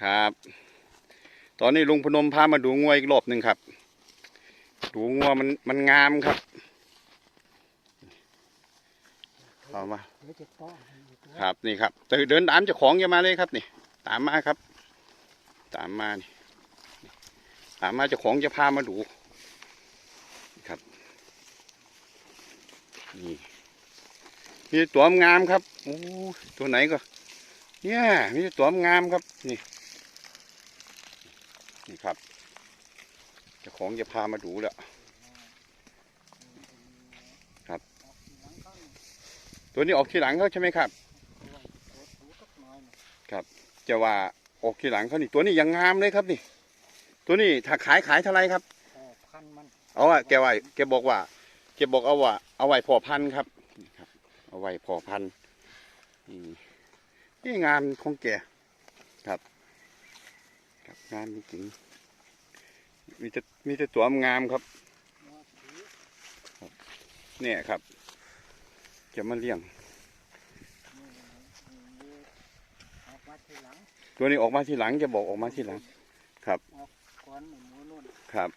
ครับ ตอนนี้ลุงพนมพามาดูงวอีกรอบหนึ่งครับ ดูงวมันมันงามครับเอามาครับนี่ครับเดินเดินตามเจ้าของอย่ามาเลยครับนี่ ตามมาครับ ตามมานี่ตามมาเจ้าของจะพามาดูครับ นี่มีตัวงามครับโอ้ตัวไหนก็ เนี่ยมีตัวงามครับนี่นี่ครับเจ้าของจะพามาดูแล้วครับ ตัวนี้ออกทีหลังเขาใช่ไหมครับเอาไว้โอ้ถูสักหน่อยหนึ่งจะว่าออกทีหลังเขานี่ตัวนี้ยังงามเลยครับนี่ ตัวนี้ถ้าขายขายเท่าไรครับเอาอะแกว่าแกบอกว่าแกบอกเอาว่าเอาไว้พอพันครับนี่ครับ เอาไว้พอพันนี่ นี่งานของแกครับครับ งานจริงๆมีแต่มีแต่ตัวงามครับวัวถือเนี่ยครับ จะมาเลี้ยงนี่นี่เอามาทีหลังตัวนี้ออกมาทีหลังจะบอกออกมาทีหลังก่อนหมูนู่นครับ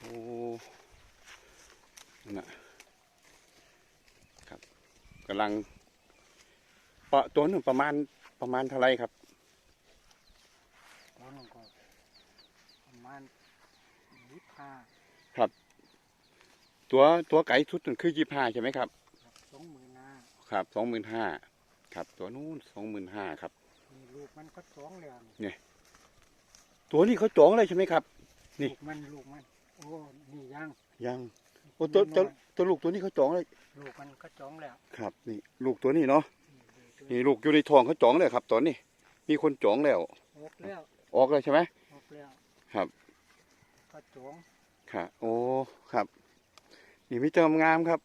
โอ้นั่นน่ะครับกำลังปะ ตัวหนึงประมาณประมาณเท่าไรครับตัวนึงก็ประมาณยี่สิบห้าตัวตัวไก่ชุดนั่นคือยี่ห้าใช่ไหมครับสองหมื่นห้าครับสองหมื่นห้าครับ ตัวนู้นสองหมื่นห้าครับมีลูกมันก็สองแล้วนี่ตัวนี้เขาจองเลยใช่ไหมครับ นี่ลูกมันลูกมันโอ้นี่ยังยังโอ้ตัวตัวตัวลูกตัวนี้เขาจองเลยลูกมันก็จองแล้วครับ นี่ ลูกตัวนี้เนาะ นี่นี่ลูกอยู่ในท้องเขาจองเลยครับ ตอนนี้ มีคนจองแล้ว ออกแล้วออกเลยใช่ไหม ออกแล้วครับก็จองครับโอ้ ครับ นี่ไม่เติมงามครับ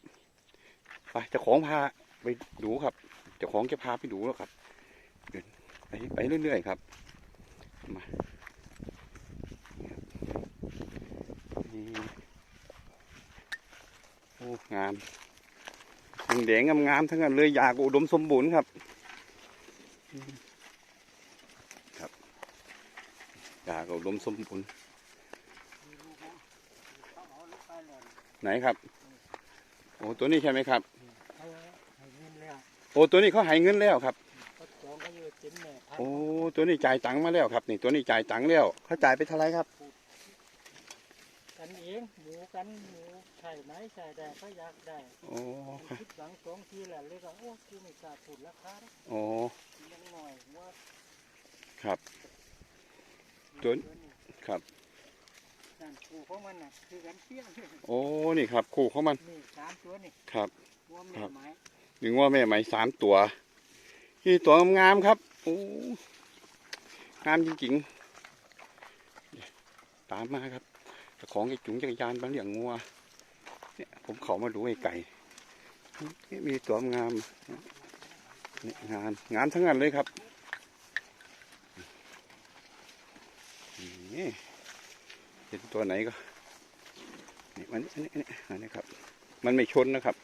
ไปเจ้าของพาไปดูครับ เจ้าของจะพาไปดูแล้วครับเดินไปไปเรื่อยๆครับ มานี่โอ้ งาม แดงๆงามๆทั้งนั้นเลยอยากอุดมสมบูรณ์ครับครับอยากอุดมสมบูรณ์มีลูกมันเขาเอาลูกไปแล้วไหนครับ โอ้ตัวนี้ใช่ไหมครับนี่เขาให้เงินแล้วโอ้ตัวนี้เขาใหายเงินแล้วครับก็จองก็อยู่เจ็ดแม่พันโอ้ตัวนี้จ่ายตังค์มาแล้วครับ นี่ตัวนี้จ่ายตังค์แล้วเขาจ่ายไปเท่าไหรครับ กันเองหมูกันหมูใช่ไหมใช่ได้ก็อยากได้โอ้ครับคิดหลังสองทีแหละเลยก็โอ้กูไม่กล้าพูดราคานะโอ้ยังหน่อยว่าครับตัวครับนั่นกูของมันน่ะคือกันเปี้ยงโอ้นี่ครับคู่ของมันนี่สามตัวนี่ครับวัวแม่ครับไม้หนึ่งว่าแม่ไหมสามตัวนี่ตัวงามๆครับโอ้งามจริงๆตามมาครับเจ้า ของไอ้จุงจักรยานมาเลี้ยงงัวเนี่ยผมเขามาดูไอ้ไก่นี่มีตัวงามงานงานทั้งนั้นเลยครับนี่เห็นตัวไหนก็นี่มันอันนี้อันนี้อันนี้ครับ มันไม่ชนนะครับ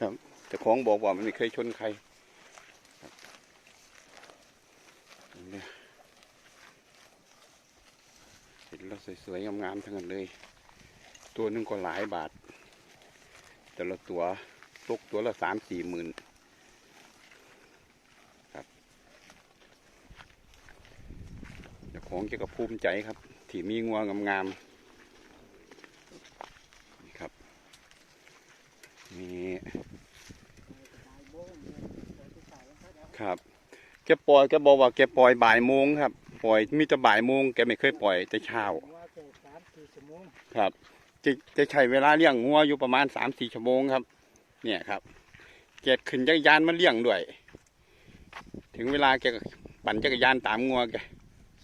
ครับแต่ของบอกว่ามันไม่เคยชนใครครับนี่เห็นแล้ว สวยงามๆทั้งนั้นเลย ตัวหนึงก็หลายบาท แต่ละตัวตกตัวละสามสี่หมื่นครับเจ้าของจะก็ภูมิใจครับ ที่มีงัวงามๆครับนี่ครับแกปล่อยแกบอกว่าแกปล่อยบ่ายโมงครับ ปล่อยมีแต่บ่ายโมงแกไม่เคยปล่อยแต่เช้า ครับ จะจะใช้เวลาเลี้ยงงัวอยู่ประมาณสามสี่ชั่วโมงครับ เนี่ยครับแกขึ้นจักรยานมาเลี้ยงด้วย ถึงเวลาแกปั่นจักรยานตามงัวแก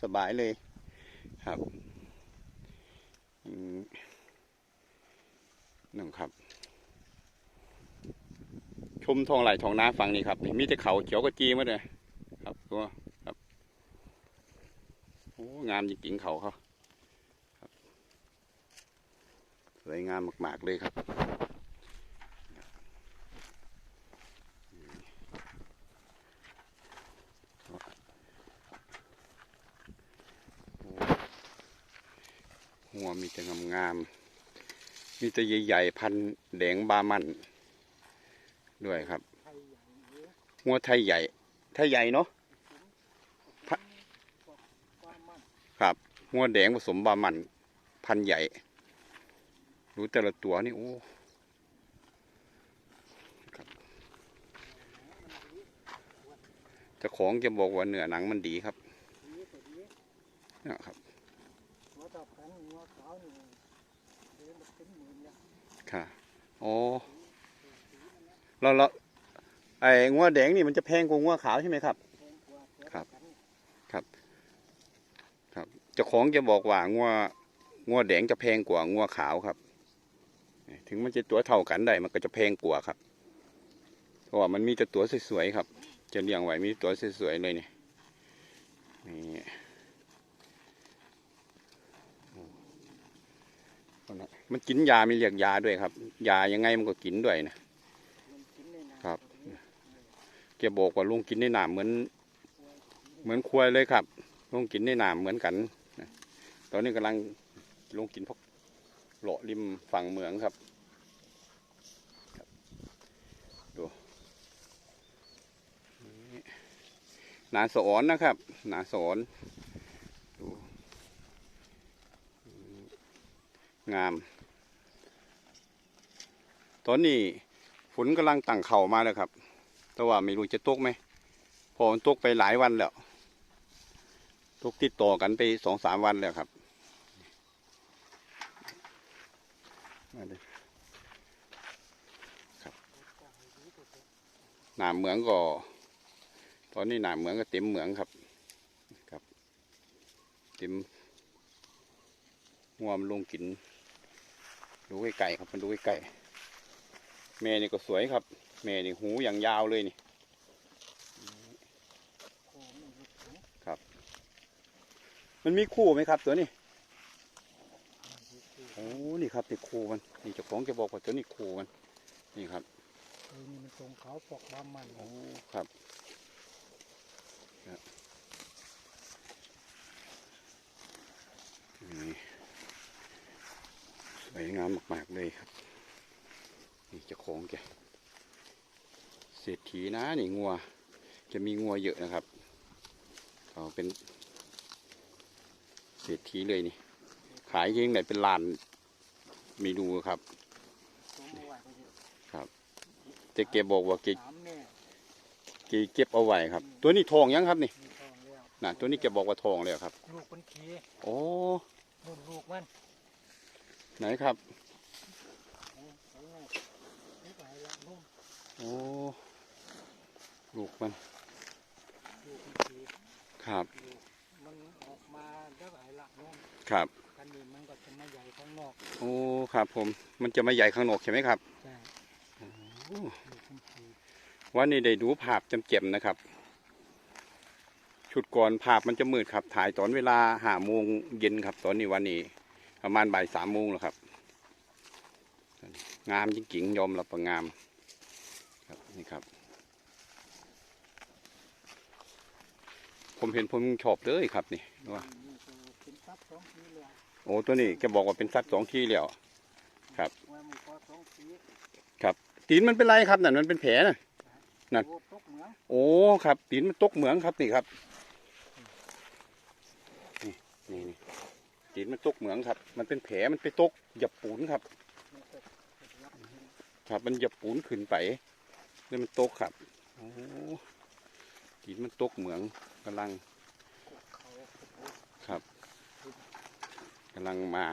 สบายเลยครับนั่นครับ ชมทองไหลทองน้าฝั่งนี้ครับมีมีแต่เขาเขียวกระจีมาเลยครับตัวครับโอ้งามจริงๆเขาเขา วยงามมาก ๆ เลยครับ หัวมีแต่งามงามมีแต่ใหญ่ๆพันแดงบามัน ด้วยครับ หัวไทยใหญ่ ไทยใหญ่เนาะครับ หัวแดงผสมบามัน พันใหญ่ ดูแต่ละตัวนี่โอ้จ้าของจะบอกว่าเนื้อหนังมันดีครับดีกว่าดีนะครับหัวตับกันหัวขาวนี่เดินมาเป็นหมื่นแล้วค่ะโอเราเราไอ้งัวแดงนี่มันจะแพงกว่างัวขาวใช่ไหมครับแพงกว่าตัวครับ ครับจ้าของจะบอกว่างัวงัวแดงจะแพงกว่างัวขาวครับ ถึงมันจะตัวเท่ากันได้มันก็จะแพงกว่าครับ เพราะว่ามันมีแต่ตัวสวยๆครับ จะเลี้ยงไว้มีตัวสวยๆเลยนี่นี่มันกินยามีเรียกยาด้วยครับ ยายังไงมันก็กินด้วยนะครับกว่านี้แกบอกว่าลุงกินในหน้ำเหมือน เหมือนควายเลยครับลุงกินในหน้ำเหมือนกัน ตอนนี้กำลังลุงกินพวก เลาะริมฝั่งเหมืองครับดูนี่นาสอนนะครับนาสอนดูงาม ตอนนี้ฝนกำลังตั้งเข่ามาแล้วครับ แต่ว่าไม่รู้จะตกไหมพอมันตกไปหลายวันแล้วตกติดต่อกันไปสองสามวันแล้วครับาเลยครับหนามเหมืองก็ ตอนนี้หนามเหมืองก็เต็มเหมืองครับ ครับเต็มงวมลงกิน ดูใกล้ๆครับมันดูใกล้ๆแม่นี่ก็สวยครับ แม่นี่หูอย่างยาวเลยนี่โอ้มันมันมีคู่ไหมครับตัวนี้ อยู่ถึงโอ้นี่ครับนี่คู่มันนี่เจ้าของจะบอกว่าตัวนี้คู่มัน นี่ครับเออนี่มันตรงเขาปอกบามันโอ้ครับครับนี่สวยงามมากๆเลยครับ นี่เจ้าของแกเศรษฐีนะนี่งัว จะมีงัวเยอะนะครับเขาเป็นเศรษฐีเลยนี่ ขายยิงไหนเป็นล้านมีดูครับตรงเอาไว้ก็จะแต่แกบอกว่าแกถามแม่แกเก็บเอาไว้ครับ ตัวนี้ทองยังครับนี่มีทองแล้วน่ะตัวนี้แกบอกว่าทองแล้วครับ ลูกมันขี่โอ้นู่นลูกมันไหนครับเอาเอาไงนี่ไปละนุ่มโอ้ลูกมัน ลูกมันขี่ ครับ ลูกมันออกมาได้ไปละนุ่ม ครับ กันนี่มันก็จะมาใหญ่ข้างนอก โอ้ ครับ ผมมันจะมาใหญ่ข้างนอกใช่ไหมครับใช่โอ้ลูกมันขี่วันนี้ได้ดูภาพจำเจ็มๆนะครับ ชุดก่อนภาพมันจะมืดครับ ถ่ายตอนเวลาห้าโมงเย็นครับ ตอนนี้วันนี้ ประมาณบ่ายสามโมงแล้วครับ งามจริงๆยอมรับว่างาม ครับนี่ครับ ผมเห็นผมชอบเลยครับนี่ว่านี่ก็เป็นทรัพย์สองทีเลยโอ้ตัวนี้แกบอกว่าเป็นสัตว์สองที่แล้ว ครับ ว่ามันก็สองทีตีนมันเป็นไรครับนั่นมันเป็นแผลนะนั่น โอ้ตกเหมืองโอ้ครับตีนมันตกเหมืองครับนี่ครับนี่นี่นี่ตีนมันตกเหมืองครับ มันเป็นแผลมันไปตกหยับปูนครับ มันตกยับขึ้นครับ มันหยับปูนขึ้นไปแล้วมันตกครับโอ้ตีนมันตกเหมืองกำลังกดเขาโอ้ครับกำลังมา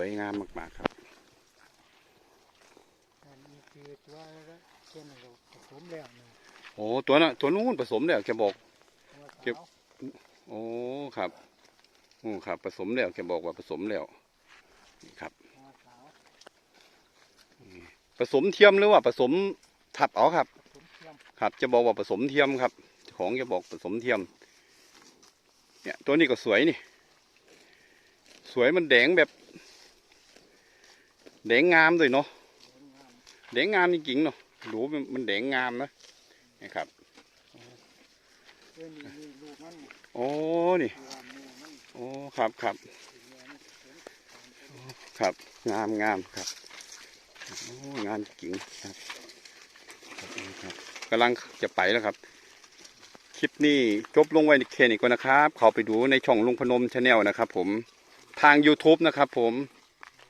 วยงามมากๆครับอันนี้คือตัวละเช่นเราผสมแล้วเนี่ยโอ้ตัวน่ะตัวนู้นผสมแล้วแกบอกตัวเก็บขาวโอ้ครับโอ้ครับ ผสมแล้วแกบอกว่าผสมแล้วนี่ครับตัวขาวผสมเทียมหรือว่าผสมทับเอาครับผสมเทียมครับ จะบอกว่าผสมเทียมครับเจ้าของจะบอกผสมเทียม เนี่ย ตัวนี้ก็สวยนี่ สวยมันแดงแบบ แดงงามด้วยเนาะสวยงามแดงงามจริงๆเนาะดูมันแดงงามนะนี่ครับเออเลยนี่นี่ลูกมันนี่โอ้นี่โอ้ครับครับครับงามงามครับโอ้งามจริงครับครับกำลังจะไปแล้วครับ คลิปนี้จบลงไว้ในแค่นี้ก่อนนะครับ เข้าไปดูในช่องลุงพนมชาแนลนะครับ ผมทาง YouTube นะครับ ผม